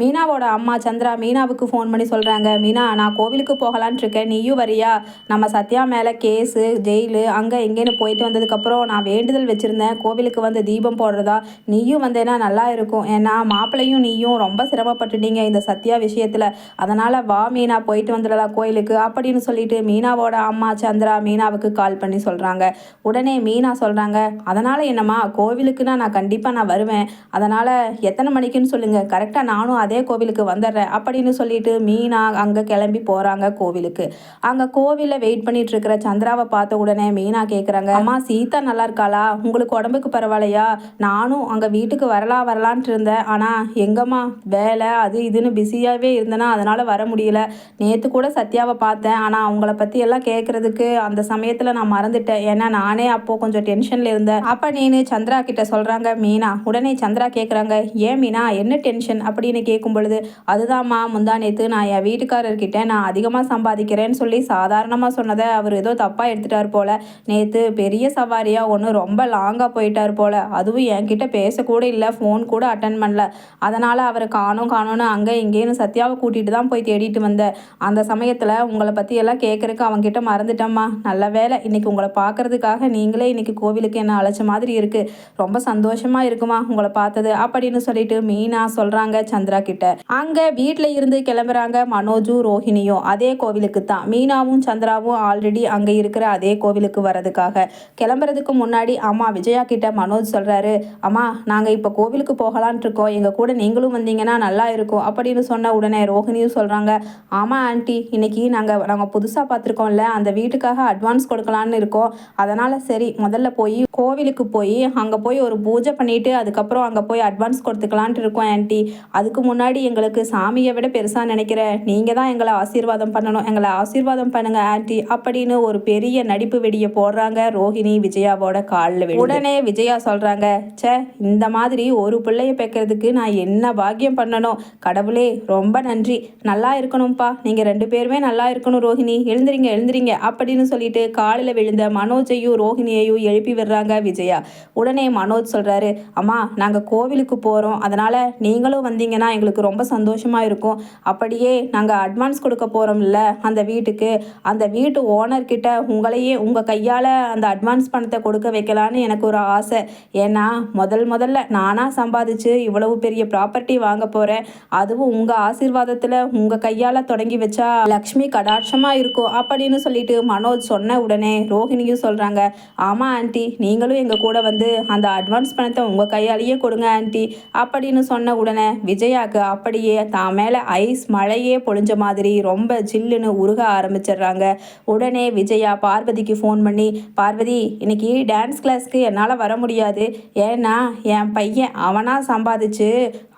மீனாவோட அம்மா சந்திரா மீனாவுக்கு ஃபோன் பண்ணி சொல்கிறாங்க மீனா நான் கோவிலுக்கு போகலான்ட்டு இருக்கேன். நீயும் வரியா? நம்ம சத்யா மேலே கேஸு ஜெயிலு அங்கே எங்கேன்னு போயிட்டு வந்ததுக்கப்புறம் நான் வேண்டுதல் வச்சுருந்தேன். கோவிலுக்கு வந்து தீபம் போடுறதா? நீயும் வந்தேன்னா நல்லா இருக்கும். ஏன்னா மாப்பிள்ளையும் நீயும் ரொம்ப சிரமப்பட்டுட்டீங்க இந்த சத்யா விஷயத்தில். அதனால் வா மீனா போயிட்டு வந்துடலாம் கோயிலுக்கு அப்படின்னு சொல்லிட்டு மீனாவோட அம்மா சந்திரா மீனாவுக்கு கால் பண்ணி சொல்கிறாங்க உடனே மீனா சொல்கிறாங்க அதனால் என்னம்மா கோவிலுக்குன்னா நான் கண்டிப்பாக நான் வருவேன். அதனால் எத்தனை மணிக்குன்னு சொல்லுங்கள் கரெக்டாக நானும் அதே கோவிலுக்கு வந்துடுறேன் அப்படின்னு சொல்லிட்டு மீனா அங்கே கிளம்பி போகிறாங்க கோவிலுக்கு. அங்கே கோவிலில் வெயிட் பண்ணிட்டு இருக்கிற சந்திராவை பார்த்த உடனே மீனா கேட்குறாங்க அம்மா சீதா நல்லா இருக்காளா? உங்களுக்கு உடம்புக்கு பரவாயில்லையா? நானும் அங்கே வீட்டுக்கு வரலாம் வரலான்ட்டு இருந்தேன். ஆனால் எங்கம்மா வேலை அது இதுன்னு பிஸியாகவே இருந்தேன்னா அதனால் வர முடியல. நேற்று கூட சத்யாவை பார்த்தேன். ஆனால் அவங்கள பற்றி எல்லாம் கேட்குறதுக்கு அந்த சமயத்தில் நான் மறந்துட்டேன். ஏன்னா நானே அப்போது கொஞ்சம் டென்ஷனில் இருந்தேன். அப்போ நீனு சந்திரா கிட்ட சொல்கிறாங்க மீனா உடனே சந்திரா கேட்குறாங்க ஏன் மீனா என்ன டென்ஷன் அப்படின்னு கேட்கும் பொழுது அதுதாம்மா முந்தா நேற்று நான் என் வீட்டுக்காரர்கிட்ட நான் அதிகமாக சம்பாதிக்கிறேன்னு சொல்லி சாதாரணமாக சொன்னதை அவர் ஏதோ தப்பாக எடுத்துட்டார் போல. நேற்று பெரிய சவாரியாக ஒன்று ரொம்ப லாங்காக போயிட்டார் போல. அதுவும் என்கிட்ட பேசக்கூட இல்லை ஃபோன் கூட அட்டன் பண்ணல. அதனால் அவரை காணும் காணும்னு அங்கே இங்கேன்னு சத்யாவை கூட்டிகிட்டு தான் போய் தேடிட்டு வந்தேன். அந்த சமயத்தில் உங்களை பற்றி எல்லாம் கேட்குறக்கு அவங்ககிட்ட மறந்துட்டேம்மா. நல்ல வேலை இன்னைக்கு உங்களை பார்க்கறதுக்காக நீங்களே இன்னைக்கு கோவிலுக்கு என்ன அழைச்ச மாதிரி இருக்குது ரொம்ப சந்தோஷமாக இருக்குமா உங்களை பார்த்தது? அப்படின்னு சொல்லிட்டு மீனா சொல்கிறாங்க சந்திரா கிட்ட. அங்க வீட்டுல இருந்து கிளம்புறாங்க மனோஜும் ரோஹிணியும். அதே கோவிலுக்கு தான். மீனாவும் சந்திராவும் ஆல்ரெடி அங்க இருக்கிற அதே கோவிலுக்கு வரதுக்காக கிளம்புறதுக்கு முன்னாடி அம்மா விஜயா கிட்ட மனோஜ் சொல்றாரு அம்மா நாங்க இப்ப கோவிலுக்கு போகலான் இருக்கோம். எங்க கூட நீங்களும் வந்தீங்கன்னா நல்லா இருக்கும். அப்படின்னு சொன்ன உடனே ரோஹிணியும் சொல்றாங்க ஆமா ஆண்டி. இன்னைக்கு நாங்க நாங்க புதுசாக பார்த்துருக்கோம்ல அந்த வீட்டுக்காக அட்வான்ஸ் கொடுக்கலான்னு இருக்கோம். அதனால சரி முதல்ல போய் கோவிலுக்கு போய் அங்க போய் ஒரு பூஜை பண்ணிட்டு அதுக்கப்புறம் அங்க போய் அட்வான்ஸ் கொடுத்துக்கலான்ட்டு இருக்கோம் ஆண்டி. அதுக்கு முன்னாடி எங்களுக்கு சாமியை விட பெருசாக நினைக்கிற நீங்கள் தான் எங்களை ஆசீர்வாதம் பண்ணணும். எங்களை ஆசீர்வாதம் பண்ணுங்க ஆண்டி அப்படின்னு ஒரு பெரிய நடிப்பு வெடியை போடுறாங்க ரோஹிணி விஜயாவோட காலில் உடனே விஜயா சொல்கிறாங்க ச்சே இந்த மாதிரி ஒரு பிள்ளைய பெக்கிறதுக்கு நான் என்ன பாக்கியம் பண்ணணும்? கடவுளே ரொம்ப நன்றி. நல்லா இருக்கணும்ப்பா. நீங்கள் ரெண்டு பேருமே நல்லா இருக்கணும் ரோஹிணி. எழுந்திரிங்க எழுந்திரிங்க அப்படின்னு சொல்லிட்டு காலில் விழுந்த மனோஜையும் ரோஹிணியையும் எழுப்பி விடுறாங்க விஜயா. உடனே மனோஜ் சொல்கிறாரு அம்மா நாங்கள் கோவிலுக்கு போகிறோம் அதனால் நீங்களும் வந்தீங்கன்னா எங்களுக்கு ரொம்ப சந்தோஷமாக இருக்கும். அப்படியே நாங்கள் அட்வான்ஸ் கொடுக்க போகிறோம்ல அந்த வீட்டுக்கு. அந்த வீட்டு ஓனர்கிட்ட உங்களையே உங்கள் கையால் அந்த அட்வான்ஸ் பணத்தை கொடுக்க வைக்கலான்னு எனக்கு ஒரு ஆசை. ஏன்னா முதல் முதல்ல நானாக சம்பாதிச்சு இவ்வளவு பெரிய ப்ராப்பர்ட்டி வாங்க போகிறேன் அதுவும் உங்கள் ஆசீர்வாதத்தில் உங்கள் கையால் தொடங்கி வச்சா லக்ஷ்மி கடாட்சமாக இருக்கும் அப்படின்னு சொல்லிட்டு மனோஜ் சொன்ன உடனே ரோஹிணியும் சொல்கிறாங்க ஆமாம் ஆண்டி நீங்களும் எங்கள் கூட வந்து அந்த அட்வான்ஸ் பணத்தை உங்கள் கையாலேயே கொடுங்க ஆண்டி அப்படின்னு சொன்ன உடனே விஜயாக்கு அப்படியே தான் மேலே ஐஸ் மழையே பொழிஞ்ச மாதிரி ரொம்ப ஜில்லுன்னு உருக ஆரம்பிச்சிடுறாங்க. உடனே விஜயா பார்வதிக்கு ஃபோன் பண்ணி பார்வதி இன்னைக்கு டான்ஸ் கிளாஸ்க்கு என்னால் வர முடியாது. ஏன்னா என் பையன் அவனாக சம்பாதிச்சு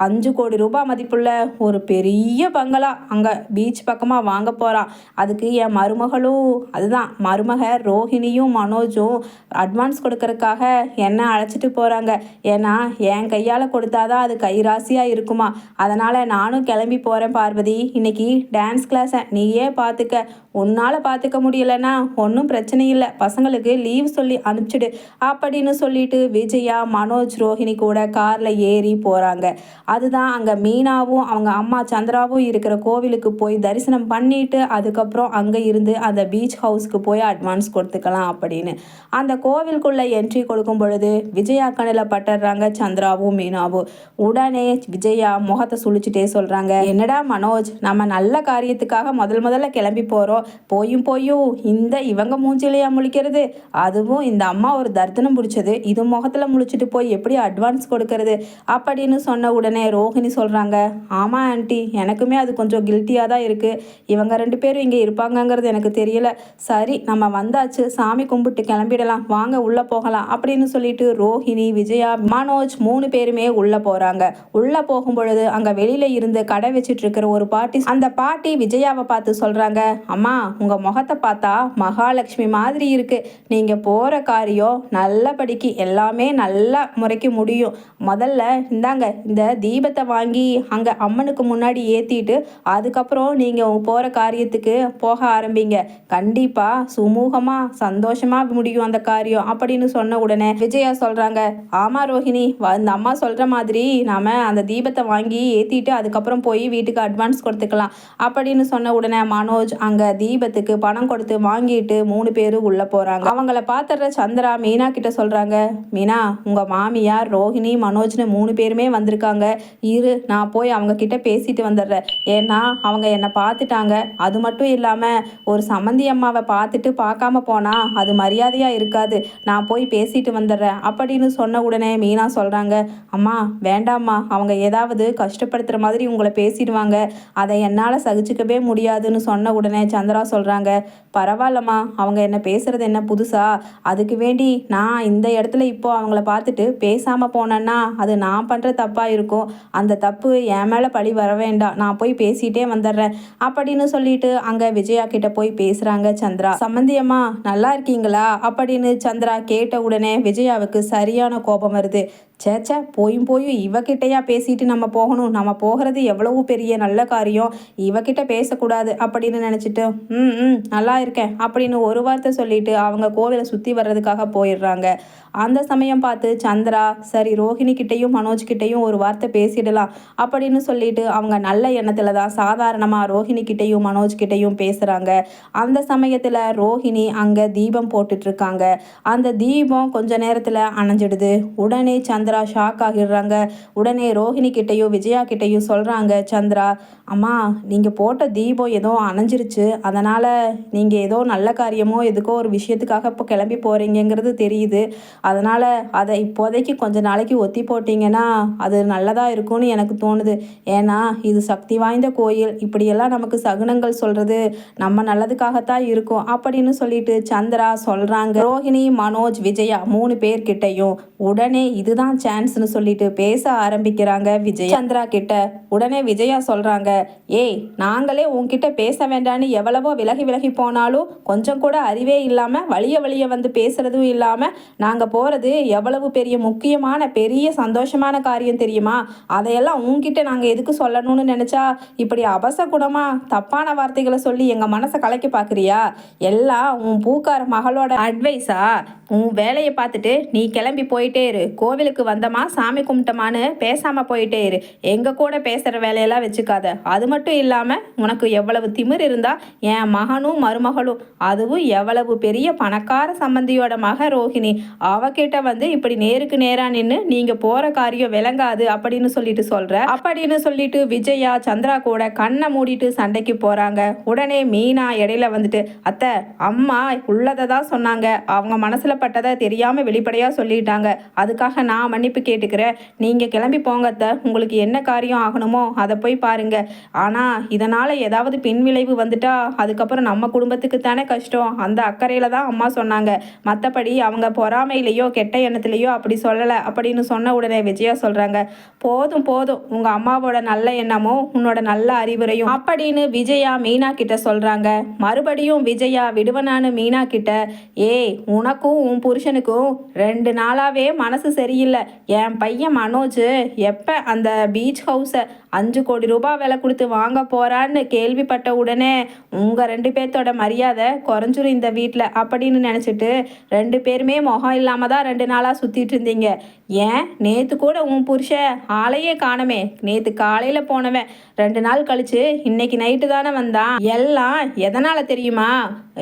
அஞ்சு கோடி ரூபாய் மதிப்புள்ள ஒரு பெரிய பங்களா அங்கே பீச் பக்கமாக வாங்க போகிறான் அதுக்கு என் மருமகளும் அதுதான் மருமக ரோஹிணியும் மனோஜும் அட்வான்ஸ் கொடுக்கறதுக்காக என்னை அழைச்சிட்டு போகிறாங்க ஏன்னா என் கையால் கொடுத்தாதான் அது கைராசியாக இருக்குமா? அதனால் நானும் கிளம்பி போகிறேன் பார்வதி. இன்னைக்கு டான்ஸ் கிளாஸை நீயே பார்த்துக்க. உன்னால் பார்த்துக்க முடியலன்னா ஒன்றும் பிரச்சனை இல்லை. பசங்களுக்கு லீவ் சொல்லி அனுப்பிச்சிடு. அப்படின்னு சொல்லிட்டு விஜயா மனோஜ் ரோஹிணி கூட காரில் ஏறி போகிறாங்க அதுதான் அங்கே மீனாவும் அவங்க அம்மா சந்திராவும் இருக்கிற கோவிலுக்கு போய் தரிசனம் பண்ணிட்டு அதுக்கப்புறம் அங்கே இருந்து அந்த பீச் ஹவுஸ்க்கு போய் அட்வான்ஸ் கொடுத்துக்கலாம் அப்படின்னு. அந்த கோவிலுக்குள்ளே என்ட்ரி கொடுக்கும் பொழுது விஜயா கண்ணில் பட்டுறாங்க சந்திராவும் மீனாவும். உடனே விஜயா முகத்தை சுழிச்சிட்டே சொல்கிறாங்க என்னடா மனோஜ் நம்ம நல்ல காரியத்துக்காக முதல் முதல்ல கிளம்பி போகிறோம் போயும் போயும் இந்த இவங்க மூஞ்சிலையா முழிக்கிறது? அதுவும் இந்த அம்மா ஒரு தர்த்தனம் பிடிச்சது. இது முகத்தில் முழிச்சிட்டு போய் எப்படி அட்வான்ஸ் கொடுக்கறது? அப்படின்னு சொன்ன உடனே ரோஹிணி சொல்கிறாங்க ஆமாம் ஆண்டி எனக்குமே அது கொஞ்சம் கில்ட்டியாக தான் இருக்குது இவங்க ரெண்டு பேரும் இங்கே இருப்பாங்கங்கிறது எனக்கு தெரியல. சரி நம்ம வந்தாச்சு. சாமி கும்பிட்டு கிளம்பிடலாம். வாங்க உள்ளே போகலாம். அப்படின்னு சொல்லிட்டு ரோஹிணி விஜயா மனோஜ் மூணு பேருமே உள்ளே போகிறாங்க உள்ளே போகும் பொழுது அங்கே வெளியில் இருந்து கடை வச்சிட்டு இருக்கிற ஒரு பாட்டி அந்த பாட்டி விஜயாவை பார்த்து சொல்கிறாங்க அம்மா உங்கள் முகத்தை பார்த்தா மகாலட்சுமி மாதிரி இருக்குது நீங்கள் போகிற காரியம் நல்லபடிக்கு எல்லாமே நல்ல முறைக்கு முடியும். முதல்ல இந்தாங்க இந்த தீபத்தை வாங்கி அங்கே அம்மனுக்கு முன்னாடி ஏற்றிட்டு அதுக்கப்புறம் நீங்கள் போகிற காரியத்துக்கு போக ஆரம்பிங்க. கண்டிப்பாக சுமூகமாக சந்தோஷமாக முடியும் அந்த காரியம் அப்படின்னு சொன்ன உடனே விஜயா சொல்கிறாங்க ஆமாம் ரோஹிணி வ- இந்த அம்மா சொல்கிற மாதிரி நாம் அந்த தீபத்தை வாங்கி ஏற்றிட்டு அதுக்கப்புறம் போய் வீட்டுக்கு அட்வான்ஸ் கொடுத்துக்கலாம். அப்படின்னு சொன்ன உடனே மனோஜ் அங்கே தீபத்துக்கு பணம் கொடுத்து வாங்கிட்டு மூணு பேரும் உள்ளே போகிறாங்க அவங்கள பார்த்துடுற சந்திரா மீனா கிட்ட சொல்கிறாங்க மீனா உங்கள் மாமியார் ரோஹிணி மனோஜ்னு மூணு பேருமே வந்திருக்காங்க. இரு நான் போய் அவங்க கிட்ட பேசிட்டு வந்துடுறேன். ஏன்னா அவங்க என்னை பார்த்துட்டாங்க அது மட்டும் இல்லாமல் ஒரு சம்மந்தி அம்மாவை பார்த்துட்டு பார்க்காம போனால் அது மரியாதையாக இருக்காது. நான் போய் பேசிட்டு வந்துடுறேன். அப்படின்னு சொன்ன உடனே மீனா சொல்கிறாங்க அம்மா வேண்டாம்மா. அவங்க ஏதாவது கஷ்டப்படுத்துகிற மாதிரி உங்களை பேசிடுவாங்க. அதை என்னால் சகிச்சுக்கவே முடியாதுன்னு சொன்ன உடனே சந்திரா சொல்கிறாங்க பரவாயில்லம்மா அவங்க என்ன பேசுகிறது என்ன புதுசா? அதுக்கு வேண்டி நான் இந்த இடத்துல இப்போ அவங்கள பார்த்துட்டு பேசாமல் போனேன்னா அது நான் பண்ணுற தப்பாக இருக்கும். அந்த தப்பு என் மேலே பழி வர வேண்டாம். நான் போய் பேசிகிட்டே வந்துடுறேன். அப்படின்னு சொல்லிட்டு அங்கே விஜயா கிட்ட போய் பேசுகிறாங்க சந்திரா. சம்மந்தியம்மா நல்லா இருக்கீங்களா? அப்படின்னு சந்திரா கேட்ட உடனே விஜயாவுக்கு சரியான கோபம் வருது. சேச்சே போயும் போயும் இவகிட்டையா பேசிட்டு நம்ம போகணும். நம்ம போகிறது எவ்வளவு பெரிய நல்ல காரியம். இவகிட்ட பேசக்கூடாது அப்படின்னு நினச்சிட்டு ம் ம் நல்லா இருக்கேன் அப்படின்னு ஒரு வார்த்தை சொல்லிட்டு அவங்க கோவிலை சுற்றி வர்றதுக்காக போயிடுறாங்க. அந்த சமயம் பார்த்து சந்திரா சரி ரோஹிணி கிட்டேயும் மனோஜ் கிட்டேயும் ஒரு வார்த்தை பேசிடலாம் அப்படின்னு சொல்லிட்டு அவங்க நல்ல எண்ணத்தில் தான் சாதாரணமாக ரோஹிணி கிட்டேயும் மனோஜ் கிட்டேயும் பேசுகிறாங்க அந்த சமயத்தில் ரோஹிணி அங்கே தீபம் போட்டுட்ருக்காங்க அந்த தீபம் கொஞ்ச நேரத்தில் அணைஞ்சிடுது. உடனே சந்திர சந்திரா ஷாக் ஆகிடுறாங்க. உடனே ரோஹிணி கிட்டேயோ விஜயா கிட்டேயோ சொல்கிறாங்க சந்திரா அம்மா நீங்கள் போட்ட தீபம் ஏதோ அணைஞ்சிருச்சு. அதனால் நீங்கள் ஏதோ நல்ல காரியமோ எதுக்கோ ஒரு விஷயத்துக்காக இப்போ கிளம்பி போகிறீங்கங்கிறது தெரியுது. அதனால் அதை இப்போதைக்கு கொஞ்ச நாளைக்கு ஒத்தி போட்டிங்கன்னா அது நல்லதாக இருக்கும்னு எனக்கு தோணுது. ஏன்னா இது சக்தி வாய்ந்த கோயில். இப்படியெல்லாம் நமக்கு சகுனங்கள் சொல்கிறது நம்ம நல்லதுக்காகத்தான் இருக்கும். அப்படின்னு சொல்லிட்டு சந்திரா சொல்கிறாங்க ரோஹிணி மனோஜ் விஜயா மூணு பேர்கிட்டையும் உடனே இதுதான் சான்ஸ்னு சொல்லிட்டு பேச ஆரம்பிக்கிறாங்க விஜய். சந்திரா கிட்ட உடனே விஜயா சொல்கிறாங்க ஏய் நாங்களே உன்கிட்ட பேச வேண்டான்னு எவ்வளவோ விலகி விலகி போனாலும் கொஞ்சம் கூட அறிவே இல்லாமல் வழிய வழிய வந்து பேசுறதும் இல்லாமல் நாங்கள் போகிறது எவ்வளவு பெரிய முக்கியமான பெரிய சந்தோஷமான காரியம் தெரியுமா? அதையெல்லாம் உன்கிட்ட நாங்கள் எதுக்கு சொல்லணும்னு நினச்சா இப்படி அபசகுணமாக தப்பான வார்த்தைகளை சொல்லி எங்கள் மனசை கலைக்க பார்க்குறியா எல்லாம் உன் பூக்கார மகளோட அட்வைஸா உன் வேலையை பார்த்துட்டு நீ கிளம்பி போயிட்டே இரு. கோவிலுக்கு வந்தமா சாமி கும்பிட்டமான்னு பேசாமல் போயிட்டே இரு. எங்கள் கூட பேசுகிற வேலையெல்லாம் வச்சுக்காத. அது மட்டும் இல்லாமல் உனக்கு எவ்வளவு திமிர் இருந்தால் என் மகனும் மருமகளும் அதுவும் எவ்வளவு பெரிய பணக்கார சம்பந்தியோட மக ரோஹிணி. அவகிட்ட வந்து இப்படி நேருக்கு நேராக நின்று நீங்கள் போகிற காரியம் விளங்காது அப்படின்னு சொல்லிட்டு சொல்கிற அப்படின்னு சொல்லிட்டு விஜயா சந்திரா கூட கண்ணை மூடிட்டு சண்டைக்கு போகிறாங்க உடனே மீனா இடையில வந்துட்டு அத்தை அம்மா உள்ளதை தான் சொன்னாங்க. அவங்க மனசில் பட்டதை தெரியாமல் வெளிப்படையாக சொல்லிட்டாங்க. அதுக்காக நான் மன்னிப்பு கேட்டுக்கிறேன் நீங்கள் கிளம்பி போங்கத்தை உங்களுக்கு என்ன காரியம் ஆகணுமோ அதை போய் பாருங்க. ஆனால் இதனால் ஏதாவது பின்விளைவு வந்துட்டா அதுக்கப்புறம் நம்ம குடும்பத்துக்கு தானே கஷ்டம். அந்த அக்கறையில் தான் அம்மா சொன்னாங்க. மற்றபடி அவங்க பொறாமையிலையோ கெட்ட எண்ணத்துலையோ அப்படி சொல்லலை. அப்படின்னு சொன்ன உடனே விஜயா சொல்கிறாங்க போதும் போதும். உங்கள் அம்மாவோட நல்ல எண்ணமும் உன்னோட நல்ல அறிவுரையும் அப்படின்னு விஜயா மீனா கிட்ட சொல்கிறாங்க மறுபடியும் விஜயா விடுவனானு மீனா கிட்ட ஏய் உனக்கும் உன் புருஷனுக்கும் ரெண்டு நாளாகவே மனசு சரியில்லை. என் பையன் மனோஜ் எப்போ அந்த பீச் ஹவுஸை அஞ்சு கோடி ரூபாய் விலை கொடுத்து வாங்க போகிறான்னு கேள்விப்பட்ட உடனே உங்கள் ரெண்டு பேர்த்தோட மரியாதை குறைஞ்சிரும் இந்த வீட்டில் அப்படின்னு நினச்சிட்டு ரெண்டு பேருமே முகம் இல்லாமல் தான் ரெண்டு நாளாக சுற்றிட்டு இருந்தீங்க. ஏன்? நேற்று கூட உன் புருஷன் ஆளையே காணமே. நேற்று காலையில் போனவன். ரெண்டு நாள் கழித்து இன்னைக்கு நைட்டு தானே வந்தான். எல்லாம் எதனால் தெரியுமா?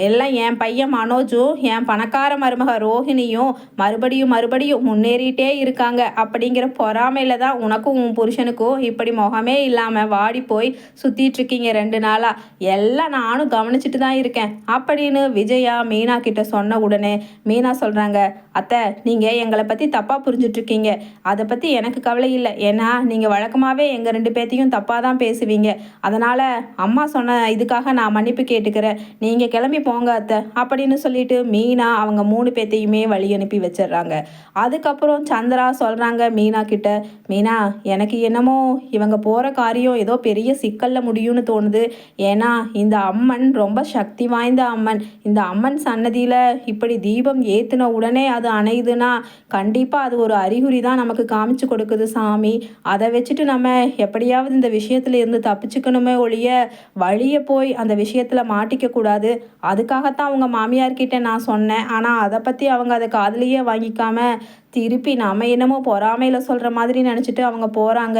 எல்லாம் என் பையன் மனோஜும் என் பணக்கார மருமக ரோஹிணியும் மறுபடியும் மறுபடியும் முன்னேறிட்டே இருக்காங்க. அப்படிங்கிற பொறாமையில தான் உனக்கும் உன் புருஷனுக்கும் இப்படி முகமே இல்லாமல் வாடி போய் சுற்றிட்டுருக்கீங்க ரெண்டு நாளாக எல்லாம் நானும் கவனிச்சுட்டு தான் இருக்கேன். அப்படின்னு விஜயா மீனா கிட்ட சொன்ன உடனே மீனா சொல்கிறாங்க அத்தை நீங்கள் எங்களை பற்றி தப்பாக புரிஞ்சிட்ருக்கீங்க அதை பற்றி எனக்கு கவலை இல்லை. ஏன்னா நீங்கள் வழக்கமாகவே எங்கள் ரெண்டு பேர்த்தையும் தப்பாக தான் பேசுவீங்க. அதனால் அம்மா சொன்ன இதுக்காக நான் மன்னிப்பு கேட்டுக்கிறேன். நீங்கள் கிளம்பி போங்க அத்தை. அப்படின்னு சொல்லிட்டு மீனா அவங்க மூணு பேத்தையுமே வழி அனுப்பி வச்சிடுறாங்க. அதுக்கப்புறம் சந்திரா சொல்கிறாங்க மீனா கிட்ட மீனா எனக்கு என்னமோ இவங்க போகிற காரியம் ஏதோ பெரிய சிக்கலில் முடியும்னு தோணுது. ஏன்னா இந்த அம்மன் ரொம்ப சக்தி வாய்ந்த அம்மன். இந்த அம்மன் சன்னதியில் இப்படி தீபம் ஏற்றின உடனே அது அணையுதுன்னா கண்டிப்பாக அது ஒரு அறிகுறி தான் நமக்கு காமிச்சு கொடுக்குது சாமி. அதை வச்சுட்டு நம்ம எப்படியாவது இந்த விஷயத்துல இருந்து தப்பிச்சுக்கணுமே ஒழிய வழியை போய் அந்த விஷயத்தில் மாட்டிக்க கூடாது. அதுக்காகத்தான் அவங்க மாமியார்கிட்ட நான் சொன்னேன். ஆனால் அதை பற்றி அவங்க அதை காதலியே வாங்கிக்காம திருப்பி நம்ம என்னமோ பொறாமையில் சொல்கிற மாதிரி நினச்சிட்டு அவங்க போகிறாங்க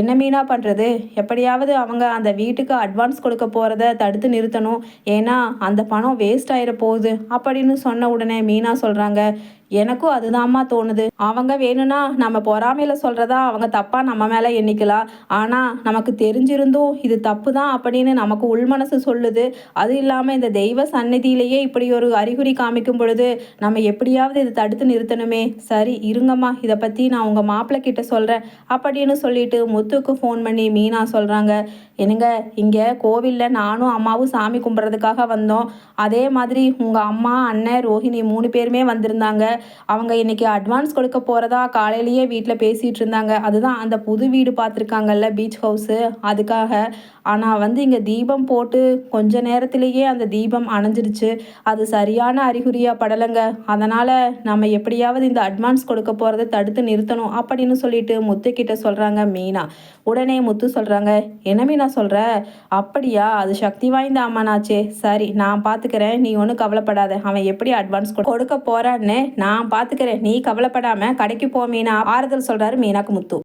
என்ன மீனா பண்ணுறது எப்படியாவது அவங்க அந்த வீட்டுக்கு அட்வான்ஸ் கொடுக்க போகிறத தடுத்து நிறுத்தணும். ஏன்னா அந்த பணம் வேஸ்ட் ஆகிட போகுது அப்படின்னு சொன்ன உடனே மீனா சொல்கிறாங்க எனக்கும் அதுதான்மா தோணுது. அவங்க வேணும்னா நம்ம பொறாமையில் சொல்கிறதா அவங்க தப்பாக நம்ம மேலே எண்ணிக்கலாம். ஆனால் நமக்கு தெரிஞ்சிருந்தும் இது தப்பு தான் அப்படின்னு நமக்கு உள்மனசு சொல்லுது. அது இல்லாமல் இந்த தெய்வ சந்நிதியிலேயே இப்படி ஒரு அறிகுறி காமிக்கும் பொழுது நம்ம எப்படியாவது இதை தடுத்து நிறுத்தணுமே. சரி இருங்கம்மா. இதை பற்றி நான் உங்கள் மாப்பிள்ளை கிட்ட சொல்கிறேன் அப்படின்னு சொல்லிட்டு முத்துக்கு ஃபோன் பண்ணி மீனா சொல்கிறாங்க என்னங்க இங்கே கோவிலில் நானும் அம்மாவும் சாமி கும்பிட்றதுக்காக வந்தோம். அதே மாதிரி உங்கள் அம்மா அண்ணன் ரோஹிணி மூணு பேருமே வந்திருந்தாங்க. அவங்க இன்னைக்கு அட்வான்ஸ் கொடுக்க போகிறதா காலையிலேயே வீட்டில் பேசிகிட்டு இருந்தாங்க. அதுதான் அந்த புது வீடு பார்த்துருக்காங்கல்ல பீச் ஹவுஸு அதுக்காக ஆனால் வந்து இங்கே தீபம் போட்டு கொஞ்ச நேரத்திலேயே அந்த தீபம் அணைஞ்சிருச்சு. அது சரியான அறிகுறியாக படலைங்க. அதனால் நம்ம எப்படியாவது இந்த அட்வான்ஸ் கொடுக்க போகிறத தடுத்து நிறுத்தணும் அப்படின்னு சொல்லிட்டு முத்துக்கிட்ட சொல்கிறாங்க மீனா. உடனே முத்து சொல்கிறாங்க என்ன மீனா சொல்கிற அப்படியா? அது சக்தி வாய்ந்த அம்மனாச்சே. சரி நான் பார்த்துக்கிறேன் நீ ஒன்றும் கவலைப்படாத. அவன் எப்படி அட்வான்ஸ் கொடுக்க போகிறான்னு நான் பார்த்துக்கிறேன் நீ கவலைப்படாமல் கடைக்கு போ மீனா. ஆறுதல் சொல்கிறாரு மீனாக்கு முத்து.